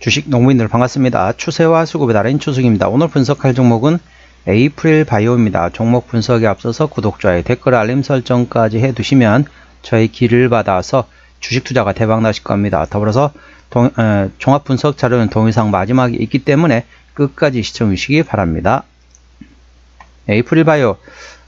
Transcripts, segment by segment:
주식 농부인들 반갑습니다. 추세와 수급에 따른 추석입니다. 오늘 분석할 종목은 에이프릴 바이오입니다. 종목 분석에 앞서서 구독자의 댓글 알림 설정까지 해두시면 저의 길을 받아서 주식 투자가 대박 나실 겁니다. 더불어서 동, 어, 종합 분석 자료는 동영상 마지막에 있기 때문에 끝까지 시청해 주시기 바랍니다. 에이프릴 바이오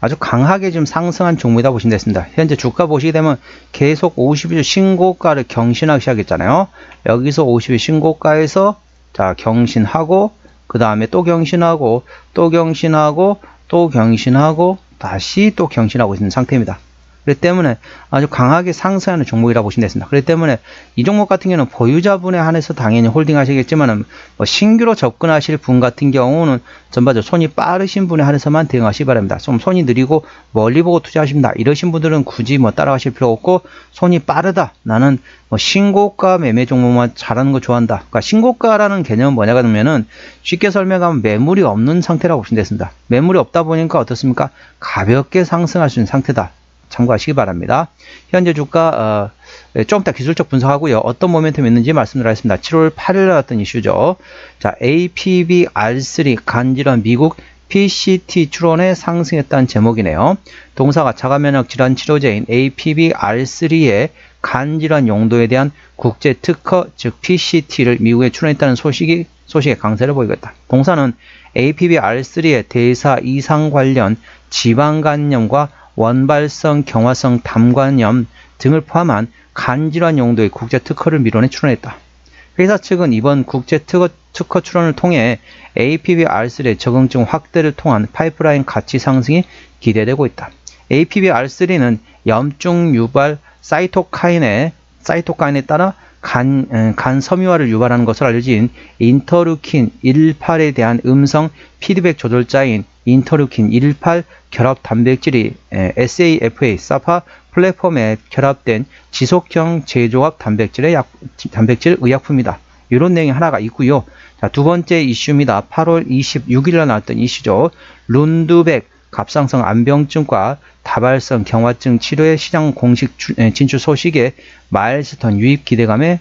아주 강하게 좀 상승한 종목이다 보시면 됐습니다. 현재 주가 보시게 되면 계속 50일 신고가를 경신하기 시작했잖아요. 여기서 50일 신고가에서 자 경신하고 그 다음에 또 경신하고 또 경신하고 또 경신하고 다시 또 경신하고 있는 상태입니다. 그렇기 때문에 아주 강하게 상승하는 종목이라 보시면 되습니다. 그렇기 때문에 이 종목 같은 경우는 보유자분에 한해서 당연히 홀딩 하시겠지만은 뭐 신규로 접근하실 분 같은 경우는 전반적으로 손이 빠르신 분에 한해서만 대응하시기 바랍니다. 좀 손이 느리고 멀리 보고 투자하십니다. 이러신 분들은 굳이 뭐 따라가실 필요 없고 손이 빠르다. 나는 뭐 신고가 매매 종목만 잘하는 거 좋아한다. 그러니까 신고가라는 개념은 뭐냐 그러면은 쉽게 설명하면 매물이 없는 상태라고 보시면 되습니다. 매물이 없다 보니까 어떻습니까? 가볍게 상승할 수 있는 상태다. 참고하시기 바랍니다. 현재 주가 어, 네, 좀 이따 기술적 분석하고요. 어떤 모멘텀이 있는지 말씀드리겠습니다. 7월 8일 나왔던 이슈죠. 자, APB-R3 간질환 미국 PCT 출원에 상승했다는 제목이네요. 동사가 자가면역 질환 치료제인 APB-R3의 간질환 용도에 대한 국제 특허 즉 PCT를 미국에 출원했다는 소식이 소식에 강세를 보이고 있다. 동사는 APB-R3의 대사 이상 관련 지방간염과 원발성 경화성 담관염 등을 포함한 간질환 용도의 국제 특허를 미뤄내 출원했다. 회사 측은 이번 국제 특허, 특허 출원을 통해 APB-R3의 적응증 확대를 통한 파이프라인 가치 상승이 기대되고 있다. APB-R3는 염증 유발 사이토카인의 사이토카인에 따라 간, 음, 간 섬유화를 유발하는 것으로 알려진 인터루킨 18에 대한 음성 피드백 조절자인 인터루킨 18 결합 단백질이 SAFA 사파 플랫폼에 결합된 지속형 제조합 단백질의 약, 단백질 의약품이다. 이런 내용이 하나가 있고요. 자, 두 번째 이슈입니다. 8월 26일에 나왔던 이슈죠. 룬드백 갑상선 암병증과 다발성 경화증 치료의 시장 공식 진출 소식에 마일스턴 유입 기대감에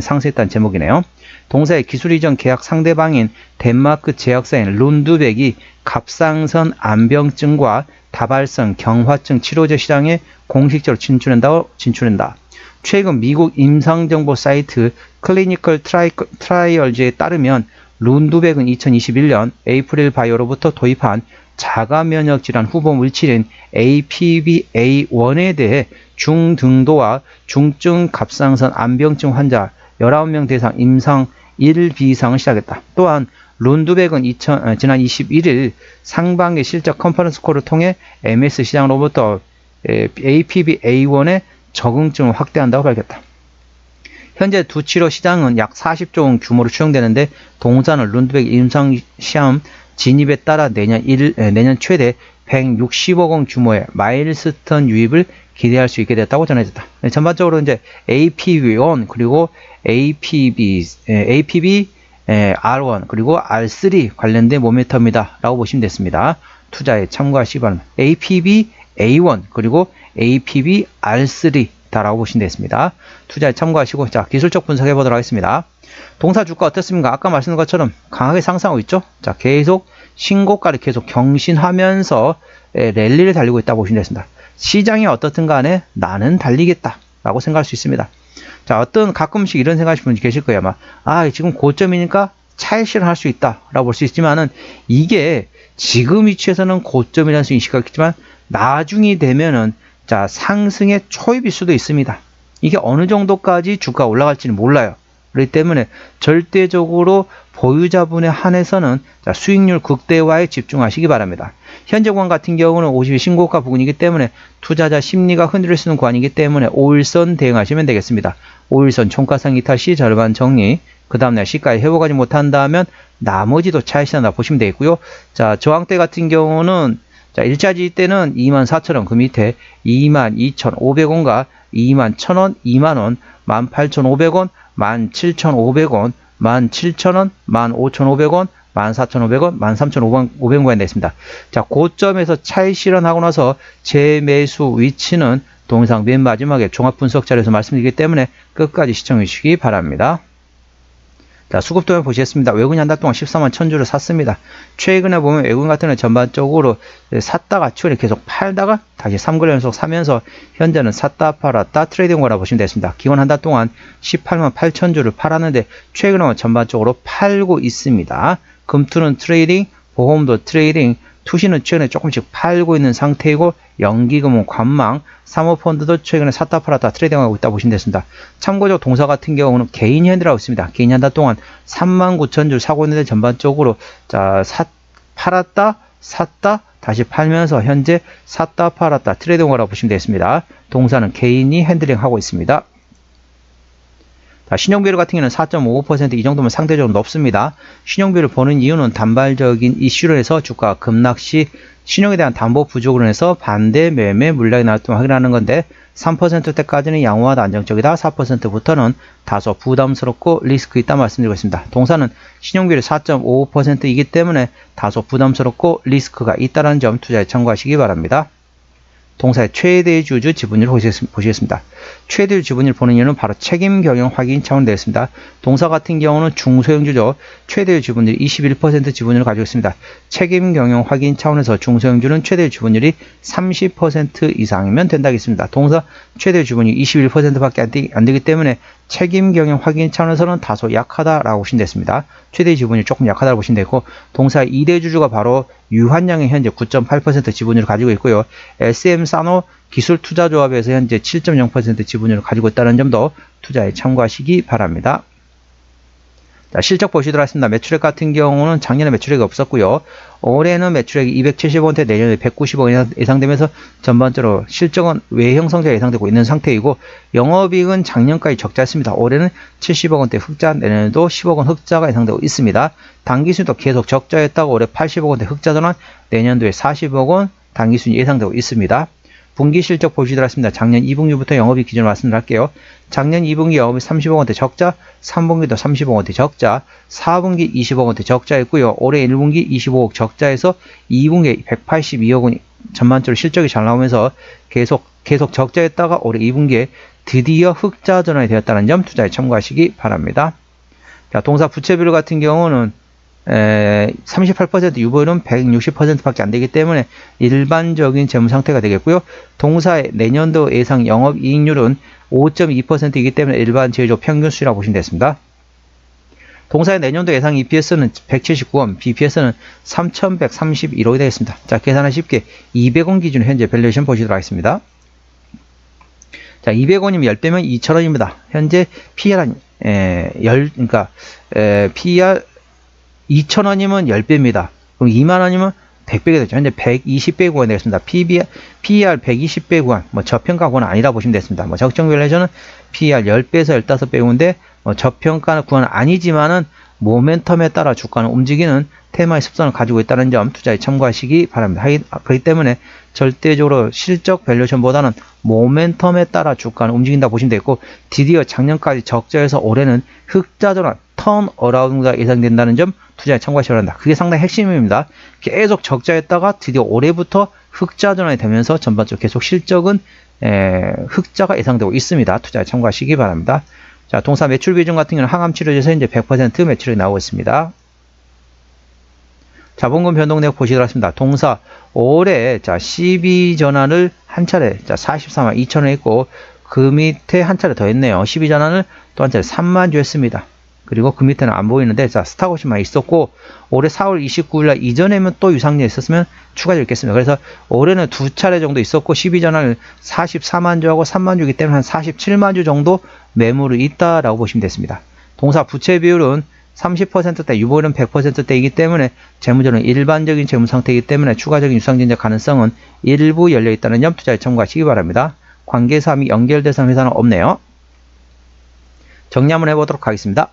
상승했다는 제목이네요. 동사의 기술 이전 계약 상대방인 덴마크 제약사인 룬드백이 갑상선 암병증과 다발성 경화증 치료제 시장에 공식적으로 진출한다고 진출한다. 최근 미국 임상정보 사이트 클리니컬 트라이, 트라이얼즈에 따르면 룬두백은 2021년 에이프릴 바이오로부터 도입한 자가 면역 질환 후보 물질인 APBA1에 대해 중등도와 중증 갑상선 암병증 환자 19명 대상 임상 1비상을 시작했다. 또한 론두백은 2000, 어, 지난 21일 상반기 실적 컨퍼런스 콜을 통해 MS 시장으로부터 APB-A1의 적응증을 확대한다고 밝혔다. 현재 두 치료 시장은 약 40조 원 규모로 추정되는데 동사는 룬드백 임상 시험 진입에 따라 내년 1, 내년 최대 160억 원 규모의 마일스턴 유입을 기대할 수 있게 됐다고 전해졌다. 네, 전반적으로 이제 APV1 그리고 APB, APB R1 그리고 R3 관련된 모멘텀이다 라고 보시면 됐습니다. 투자에 참고하시기 바랍니다. APB A1 그리고 APB R3 다라고 보시면 되겠습니다. 투자에 참고하시고 자 기술적 분석해 보도록 하겠습니다. 동사 주가 어떻습니까? 아까 말씀드린 것처럼 강하게 상승하고 있죠. 자 계속 신고가를 계속 경신하면서 랠리를 달리고 있다고 보시면 되겠습니다. 시장이 어떻든 간에 나는 달리겠다 라고 생각할 수 있습니다. 자 어떤 가끔씩 이런 생각하시는 분이 계실 거예요 아마 아 지금 고점이니까 차익실현 할수 있다 라고 볼 수 있지만은 이게 지금 위치에서는 고점이라는 수 인식하고 있지만 나중이 되면은 자, 상승의 초입일 수도 있습니다. 이게 어느 정도까지 주가 올라갈지는 몰라요. 그렇기 때문에 절대적으로 보유자분에 한해서는 자, 수익률 극대화에 집중하시기 바랍니다. 현재 구간 같은 경우는 50일 신고가 부근이기 때문에 투자자 심리가 흔들릴 수 있는 구간이기 때문에 5일선 대응하시면 되겠습니다. 5일선 총가상 이탈 시 절반 정리 그 다음날 시가에 회복하지 못한다면 나머지도 차익시한다 보시면 되겠고요. 자 저항대 같은 경우는 자, 일자지 때는 24,000원 그 밑에 22,500원과 21,000원, 2만원, 18,500원, 17,500원, 17,000원, 15,500원, 14,500원, 13,500원에 냈습니다. 자, 고점에서 차이 실현하고 나서 재매수 위치는 동영상 맨 마지막에 종합 분석 자료에서 말씀드리기 때문에 끝까지 시청해 주시기 바랍니다. 자, 수급도면 보시겠습니다. 외국인 한 달 동안 14만 1000주를 샀습니다. 최근에 보면 외국인 같은 경우는 전반적으로 샀다가 최근에 계속 팔다가 다시 3거래 연속 사면서 현재는 샀다 팔았다 트레이딩 거라 보시면 되겠습니다. 기본 한 달 동안 18만 8000주를 팔았는데 최근에 전반적으로 팔고 있습니다. 금투는 트레이딩, 보험도 트레이딩, 투시는 최근에 조금씩 팔고 있는 상태이고 연기금은 관망, 사모펀드도 최근에 샀다 팔았다 트레이딩하고 있다 보시면 되겠습니다. 참고적으로 동사 같은 경우는 개인 현이라고 있습니다. 개인 한달 동안 3만 9천 줄 사고 있는데 전반적으로 자 사, 팔았다 샀다 다시 팔면서 현재 샀다 팔았다 트레이딩하라고 보시면 되겠습니다. 동사는 개인이 핸들링하고 있습니다. 자, 신용비율 같은 경우는 4.55%이 정도면 상대적으로 높습니다. 신용비율을 보는 이유는 단발적인 이슈로 해서 주가 급락 시 신용에 대한 담보 부족으로 해서 반대 매매 물량이 때 확인하는 건데 3%대까지는 양호하다 안정적이다 4%부터는 다소 부담스럽고 리스크 있다 말씀드리고 있습니다. 동사는 신용비율이 4.55%이기 때문에 다소 부담스럽고 리스크가 있다는 점 투자에 참고하시기 바랍니다. 동사의 최대 주주 지분율을 보시겠습니다. 최대 지분율 보는 이유는 바로 책임 경영 확인 차원 되었습니다. 동사 같은 경우는 중소형주죠. 최대 지분율 21% 지분율을 가지고 있습니다. 책임 경영 확인 차원에서 중소형주는 최대 지분율이 30% 이상이면 된다겠습니다. 동사 최대 지분율 21%밖에 안, 되기, 안 되기 때문에 책임 경영 확인 차원에서는 다소 약하다라고 보시면 됐습니다. 최대 지분율이 조금 약하다고 보시면 되고 동사 2대 주주가 바로 유한양의 현재 9.8% 지분율을 가지고 있고요. SM 사노 기술투자조합에서 현재 7.0% 지분율을 가지고 있다는 점도 투자에 참고하시기 바랍니다. 자, 실적 보시도록 하겠습니다. 매출액 같은 경우는 작년에 매출액이 없었고요. 올해는 매출액이 270원대 내년에 190원 예상되면서 전반적으로 실적은 외형 성장이 예상되고 있는 상태이고 영업이익은 작년까지 적자였습니다. 올해는 70억 원대 흑자, 내년에도 10억 원 흑자가 예상되고 있습니다. 단기순도 계속 적자였다고 올해 80억 원대 흑자 전환, 내년도에 40억 원 단기순이 예상되고 있습니다. 분기 실적 보시도록 하겠습니다. 작년 2분기부터 영업이익 기준으로 말씀을 할게요. 작년 2분기 영업이 30억 원대 적자, 3분기도 30억 원대 적자, 4분기 20억 원대 적자였고요. 올해 1분기 25억 적자에서 2분기 182억 원이 전반적으로 실적이 잘 나오면서 계속 계속 적자였다가 올해 2분기에 드디어 흑자 전환이 되었다는 점 투자에 참고하시기 바랍니다. 자, 동사 부채비율 같은 경우는 38% 유보율은 160%밖에 안 되기 때문에 일반적인 재무 상태가 되겠고요. 동사의 내년도 예상 영업이익률은 5.2%이기 때문에 일반 제조 평균 수라고 보시면 되겠습니다. 동사의 내년도 예상 EPS는 179원, BPS는 3131원이 되겠습니다. 자, 계산하 쉽게 200원 기준 현재 밸류에이션 보시도록 하겠습니다. 자, 200원이면 10배면 2,000원입니다. 현재 PR은 에, 열, 그러니까 에, PR 2,000원이면 10배입니다. 그럼 2만원이면 100배가 되죠. 현재 120배 구간 되겠습니다. PBR, PER 120배 구간, 뭐 저평가 구간은 아니라 보시면 되겠습니다. 뭐 적정 밸류에이션은 PER 10배에서 15배 구인데 뭐 저평가 구간은 아니지만은 모멘텀에 따라 주가는 움직이는 테마의 습성을 가지고 있다는 점 투자에 참고하시기 바랍니다. 그렇기 때문에 절대적으로 실적 밸류션보다는 모멘텀에 따라 주가는 움직인다 보시면 되겠고 드디어 작년까지 적자에서 올해는 흑자 전환 턴 어라운드가 예상된다는 점 투자에 참고하셔야 한다. 그게 상당히 핵심입니다. 계속 적자였다가 드디어 올해부터 흑자 전환이 되면서 전반적으로 계속 실적은 에, 흑자가 예상되고 있습니다. 투자에 참고하시기 바랍니다. 자, 동사 매출 비중 같은 경우는 항암 치료제에서 이제 100% 매출이 나오고 있습니다. 자본금 변동 내역 보시도록 하겠습니다. 동사 올해 자 12 전환을 한 차례 자 44만 2천원 했고 그 밑에 한 차례 더 했네요. 12 전환을 또 한 차례 3만 주 했습니다. 그리고 그 밑에는 안 보이는데 자 스타고시만 있었고 올해 4월 29일 날 이전에면 또 유상률 있었으면 추가적으로 있겠습니다. 그래서 올해는 두 차례 정도 있었고 12전환을 44만 주하고 3만 주기 때문에 한 47만 주 정도 매물이 있다라고 보시면 됐습니다. 동사 부채 비율은 30%대, 유보율은 100%대이기 때문에 재무적으로는 일반적인 재무 상태이기 때문에 추가적인 유상증자 가능성은 일부 열려 있다는 점 투자에 참고하시기 바랍니다. 관계사항이 연결돼서 회사는 없네요. 정리 한번 해보도록 하겠습니다.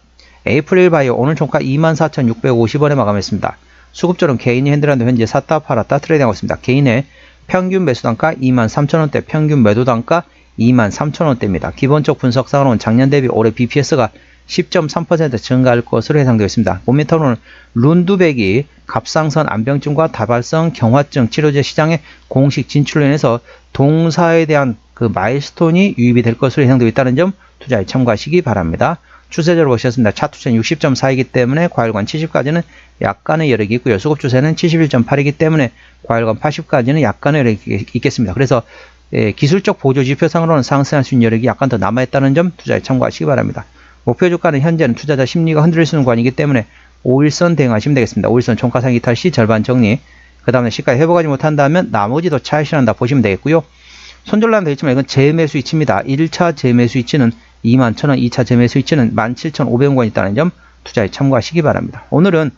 에이프릴 바이오 오늘 종가 24,650원에 마감했습니다. 수급적으로 개인이 핸들하는데 현재 샀다 팔았다 트레이딩하고 있습니다. 개인의 평균 매수 단가 23,000원대, 평균 매도 단가 23,000원대입니다. 기본적 분석상으로는 작년 대비 올해 BPS가 10.3% 증가할 것으로 예상되어 있습니다. 모멘텀으로는 룬두백이 갑상선 안병증과 다발성 경화증 치료제 시장에 공식 진출로 인해서 동사에 대한 그 마일스톤이 유입이 될 것으로 예상되어 있다는 점 투자에 참고하시기 바랍니다. 추세적으로 보셨습니다. 차 투자는 60.4이기 때문에 과열관 70까지는 약간의 여력이 있고요. 수급 추세는 71.8이기 때문에 과열관 80까지는 약간의 여력이 있겠습니다. 그래서 예, 기술적 보조 지표상으로는 상승할 수 있는 여력이 약간 더 남아있다는 점 투자에 참고하시기 바랍니다. 목표 주가는 현재는 투자자 심리가 흔들릴 수 있는 구간이기 때문에 5일선 대응하시면 되겠습니다. 5일선 종가상 이탈 시 절반 정리 그 다음에 시가에 회복하지 못한다면 나머지도 차익실한다 보시면 되겠고요. 손절라면 되겠지만 이건 재매수 위치입니다. 1차 재매수 위치는 21,000원, 2차 재매수 위치는 17,500원 있다는 점 투자에 참고하시기 바랍니다. 오늘은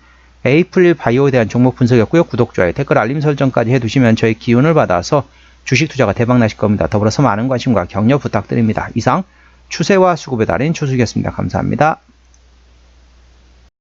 에이플 바이오에 대한 종목 분석이었고요. 구독, 좋아요, 댓글, 알림 설정까지 해두시면 저희 기운을 받아서 주식 투자가 대박 나실 겁니다. 더불어서 많은 관심과 격려 부탁드립니다. 이상 추세와 수급의 달인 추수기였습니다. 감사합니다.